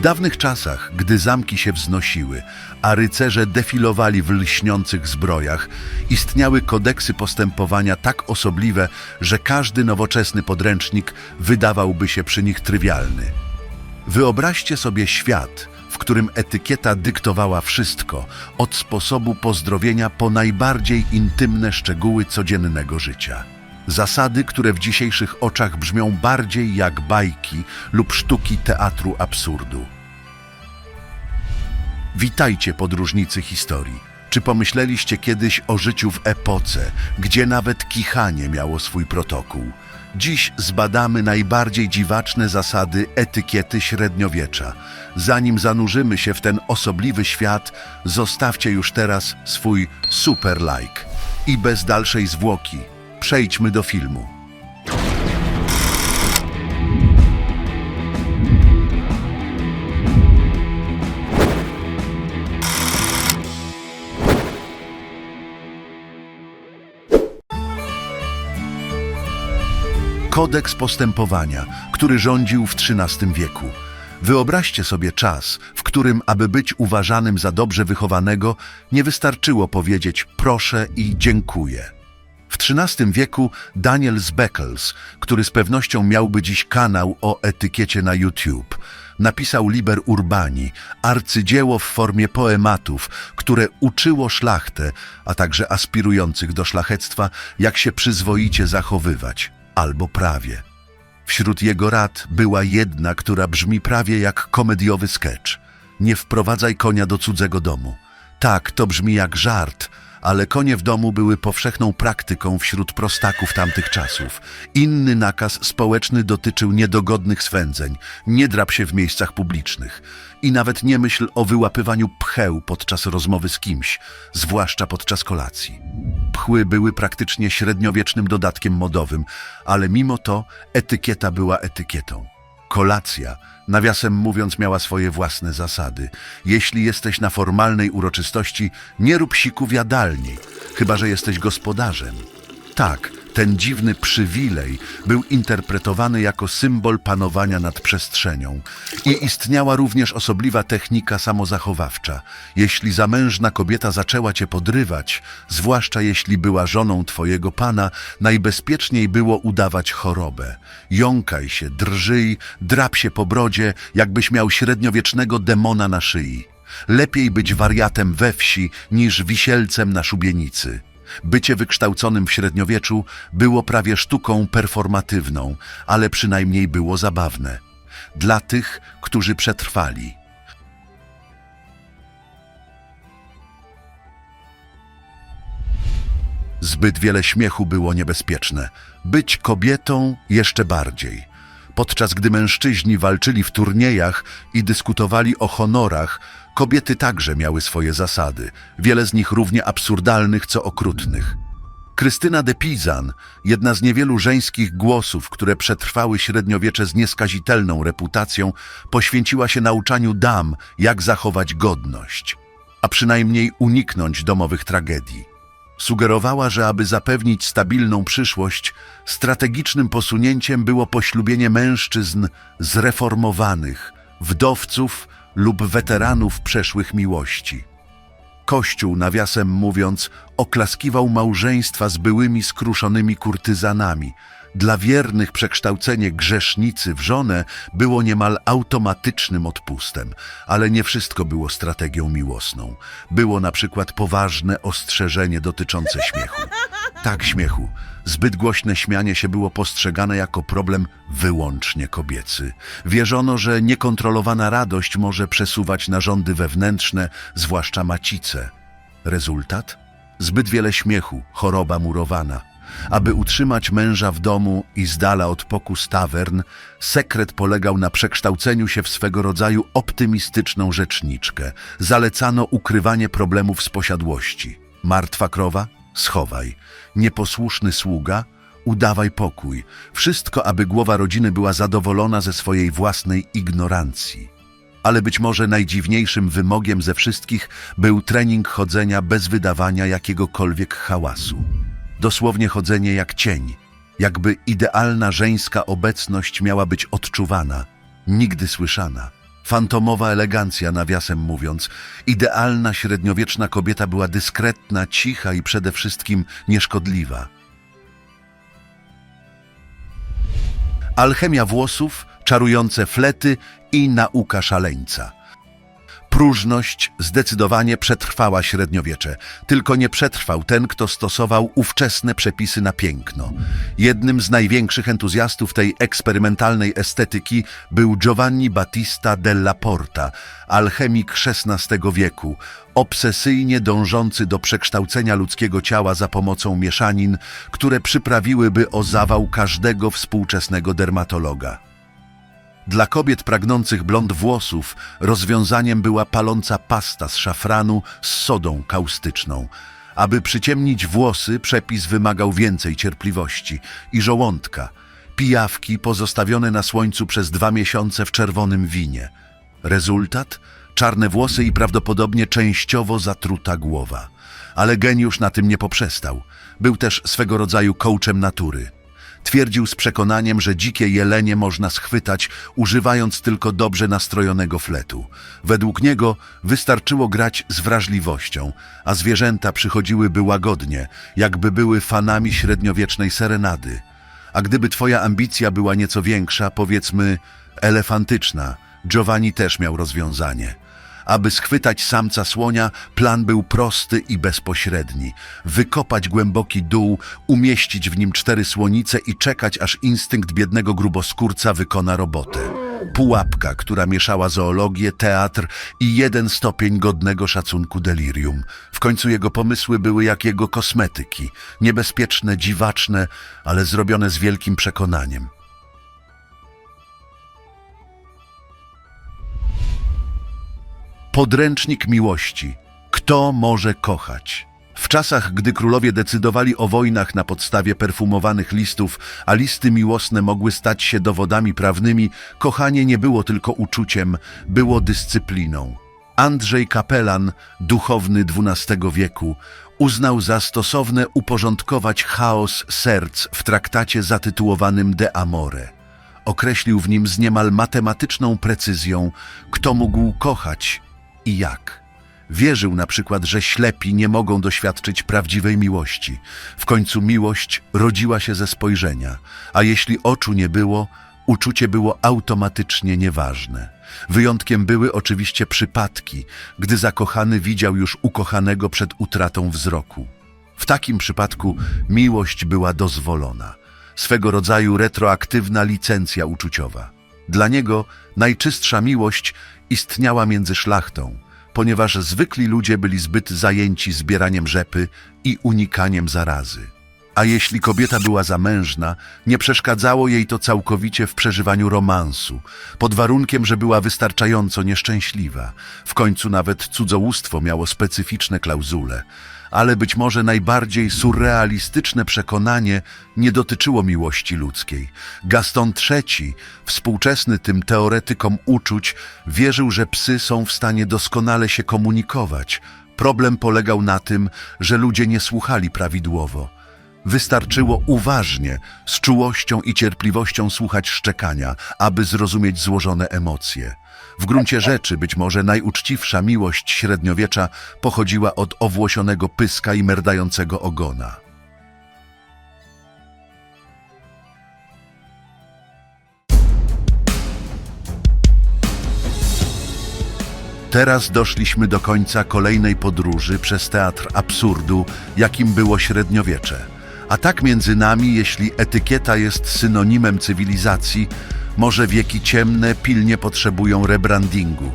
W dawnych czasach, gdy zamki się wznosiły, a rycerze defilowali w lśniących zbrojach, istniały kodeksy postępowania tak osobliwe, że każdy nowoczesny podręcznik wydawałby się przy nich trywialny. Wyobraźcie sobie świat, w którym etykieta dyktowała wszystko, od sposobu pozdrowienia po najbardziej intymne szczegóły codziennego życia. Zasady, które w dzisiejszych oczach brzmią bardziej jak bajki lub sztuki teatru absurdu. Witajcie podróżnicy historii. Czy pomyśleliście kiedyś o życiu w epoce, gdzie nawet kichanie miało swój protokół? Dziś zbadamy najbardziej dziwaczne zasady etykiety średniowiecza. Zanim zanurzymy się w ten osobliwy świat, zostawcie już teraz swój super like. I bez dalszej zwłoki, przejdźmy do filmu. Kodeks postępowania, który rządził w XIII wieku. Wyobraźcie sobie czas, w którym, aby być uważanym za dobrze wychowanego, nie wystarczyło powiedzieć proszę i dziękuję. W XIII wieku Daniel z Beckles, który z pewnością miałby dziś kanał o etykiecie na YouTube, napisał Liber Urbani, arcydzieło w formie poematów, które uczyło szlachtę, a także aspirujących do szlachectwa, jak się przyzwoicie zachowywać, albo prawie. Wśród jego rad była jedna, która brzmi prawie jak komediowy sketch. Nie wprowadzaj konia do cudzego domu. Tak, to brzmi jak żart, ale konie w domu były powszechną praktyką wśród prostaków tamtych czasów. Inny nakaz społeczny dotyczył niedogodnych swędzeń. Nie drap się w miejscach publicznych. I nawet nie myśl o wyłapywaniu pcheł podczas rozmowy z kimś, zwłaszcza podczas kolacji. Pchły były praktycznie średniowiecznym dodatkiem modowym, ale mimo to etykieta była etykietą. Kolacja, nawiasem mówiąc, miała swoje własne zasady. Jeśli jesteś na formalnej uroczystości, nie rób siku w jadalni, chyba że jesteś gospodarzem. Tak, ten dziwny przywilej był interpretowany jako symbol panowania nad przestrzenią. I istniała również osobliwa technika samozachowawcza. Jeśli zamężna kobieta zaczęła cię podrywać, zwłaszcza jeśli była żoną twojego pana, najbezpieczniej było udawać chorobę. Jąkaj się, drżyj, drap się po brodzie, jakbyś miał średniowiecznego demona na szyi. Lepiej być wariatem we wsi niż wisielcem na szubienicy. Bycie wykształconym w średniowieczu było prawie sztuką performatywną, ale przynajmniej było zabawne. Dla tych, którzy przetrwali. Zbyt wiele śmiechu było niebezpieczne. Być kobietą jeszcze bardziej. Podczas gdy mężczyźni walczyli w turniejach i dyskutowali o honorach, kobiety także miały swoje zasady, wiele z nich równie absurdalnych co okrutnych. Krystyna de Pizan, jedna z niewielu żeńskich głosów, które przetrwały średniowiecze z nieskazitelną reputacją, poświęciła się nauczaniu dam, jak zachować godność, a przynajmniej uniknąć domowych tragedii. Sugerowała, że aby zapewnić stabilną przyszłość, strategicznym posunięciem było poślubienie mężczyzn zreformowanych, wdowców lub weteranów przeszłych miłości. Kościół, nawiasem mówiąc, oklaskiwał małżeństwa z byłymi skruszonymi kurtyzanami. Dla wiernych przekształcenie grzesznicy w żonę było niemal automatycznym odpustem, ale nie wszystko było strategią miłosną. Było na przykład poważne ostrzeżenie dotyczące śmiechu. Tak, śmiechu. Zbyt głośne śmianie się było postrzegane jako problem wyłącznie kobiecy. Wierzono, że niekontrolowana radość może przesuwać narządy wewnętrzne, zwłaszcza macice. Rezultat? Zbyt wiele śmiechu, choroba murowana. Aby utrzymać męża w domu i z dala od pokus tawern, sekret polegał na przekształceniu się w swego rodzaju optymistyczną rzeczniczkę. Zalecano ukrywanie problemów z posiadłości. Martwa krowa? Schowaj. Nieposłuszny sługa? Udawaj pokój. Wszystko, aby głowa rodziny była zadowolona ze swojej własnej ignorancji. Ale być może najdziwniejszym wymogiem ze wszystkich był trening chodzenia bez wydawania jakiegokolwiek hałasu. Dosłownie chodzenie jak cień, jakby idealna żeńska obecność miała być odczuwana, nigdy słyszana. Fantomowa elegancja, nawiasem mówiąc. Idealna średniowieczna kobieta była dyskretna, cicha i przede wszystkim nieszkodliwa. Alchemia włosów, czarujące flety i nauka szaleńca. Próżność zdecydowanie przetrwała średniowiecze, tylko nie przetrwał ten, kto stosował ówczesne przepisy na piękno. Jednym z największych entuzjastów tej eksperymentalnej estetyki był Giovanni Battista della Porta, alchemik XVI wieku, obsesyjnie dążący do przekształcenia ludzkiego ciała za pomocą mieszanin, które przyprawiłyby o zawał każdego współczesnego dermatologa. Dla kobiet pragnących blond włosów rozwiązaniem była paląca pasta z szafranu z sodą kaustyczną. Aby przyciemnić włosy, przepis wymagał więcej cierpliwości i żołądka, pijawki pozostawione na słońcu przez dwa miesiące w czerwonym winie. Rezultat? Czarne włosy i prawdopodobnie częściowo zatruta głowa. Ale geniusz na tym nie poprzestał. Był też swego rodzaju coachem natury. Twierdził z przekonaniem, że dzikie jelenie można schwytać, używając tylko dobrze nastrojonego fletu. Według niego wystarczyło grać z wrażliwością, a zwierzęta przychodziłyby łagodnie, jakby były fanami średniowiecznej serenady. A gdyby twoja ambicja była nieco większa, powiedzmy elefantyczna, Giovanni też miał rozwiązanie. Aby schwytać samca słonia, plan był prosty i bezpośredni. Wykopać głęboki dół, umieścić w nim cztery słonice i czekać, aż instynkt biednego gruboskórca wykona robotę. Pułapka, która mieszała zoologię, teatr i jeden stopień godnego szacunku delirium. W końcu jego pomysły były jak jego kosmetyki. Niebezpieczne, dziwaczne, ale zrobione z wielkim przekonaniem. Podręcznik miłości. Kto może kochać? W czasach, gdy królowie decydowali o wojnach na podstawie perfumowanych listów, a listy miłosne mogły stać się dowodami prawnymi, kochanie nie było tylko uczuciem, było dyscypliną. Andrzej Kapelan, duchowny XII wieku, uznał za stosowne uporządkować chaos serc w traktacie zatytułowanym De Amore. Określił w nim z niemal matematyczną precyzją, kto mógł kochać i jak. Wierzył na przykład, że ślepi nie mogą doświadczyć prawdziwej miłości. W końcu miłość rodziła się ze spojrzenia, a jeśli oczu nie było, uczucie było automatycznie nieważne. Wyjątkiem były oczywiście przypadki, gdy zakochany widział już ukochanego przed utratą wzroku. W takim przypadku miłość była dozwolona, swego rodzaju retroaktywna licencja uczuciowa. Dla niego najczystsza miłość istniała między szlachtą, ponieważ zwykli ludzie byli zbyt zajęci zbieraniem rzepy i unikaniem zarazy. A jeśli kobieta była zamężna, nie przeszkadzało jej to całkowicie w przeżywaniu romansu, pod warunkiem, że była wystarczająco nieszczęśliwa. W końcu nawet cudzołóstwo miało specyficzne klauzule, ale być może najbardziej surrealistyczne przekonanie nie dotyczyło miłości ludzkiej. Gaston III, współczesny tym teoretykom uczuć, wierzył, że psy są w stanie doskonale się komunikować. Problem polegał na tym, że ludzie nie słuchali prawidłowo. Wystarczyło uważnie, z czułością i cierpliwością słuchać szczekania, aby zrozumieć złożone emocje. W gruncie rzeczy być może najuczciwsza miłość średniowiecza pochodziła od owłosionego pyska i merdającego ogona. Teraz doszliśmy do końca kolejnej podróży przez teatr absurdu, jakim było średniowiecze. A tak między nami, jeśli etykieta jest synonimem cywilizacji, może wieki ciemne pilnie potrzebują rebrandingu.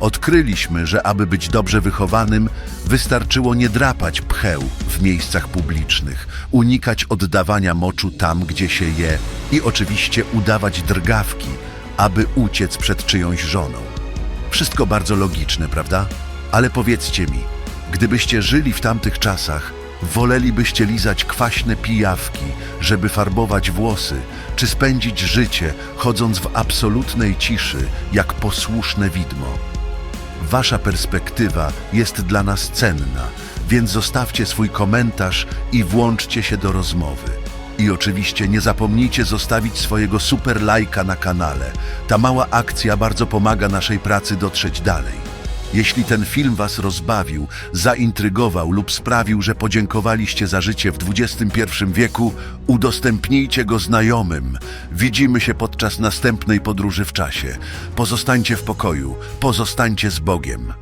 Odkryliśmy, że aby być dobrze wychowanym, wystarczyło nie drapać pcheł w miejscach publicznych, unikać oddawania moczu tam, gdzie się je i oczywiście udawać drgawki, aby uciec przed czyjąś żoną. Wszystko bardzo logiczne, prawda? Ale powiedzcie mi, gdybyście żyli w tamtych czasach, wolelibyście lizać kwaśne pijawki, żeby farbować włosy, czy spędzić życie, chodząc w absolutnej ciszy, jak posłuszne widmo? Wasza perspektywa jest dla nas cenna, więc zostawcie swój komentarz i włączcie się do rozmowy. I oczywiście nie zapomnijcie zostawić swojego super lajka na kanale. Ta mała akcja bardzo pomaga naszej pracy dotrzeć dalej. Jeśli ten film Was rozbawił, zaintrygował lub sprawił, że podziękowaliście za życie w XXI wieku, udostępnijcie go znajomym. Widzimy się podczas następnej podróży w czasie. Pozostańcie w pokoju, pozostańcie z Bogiem.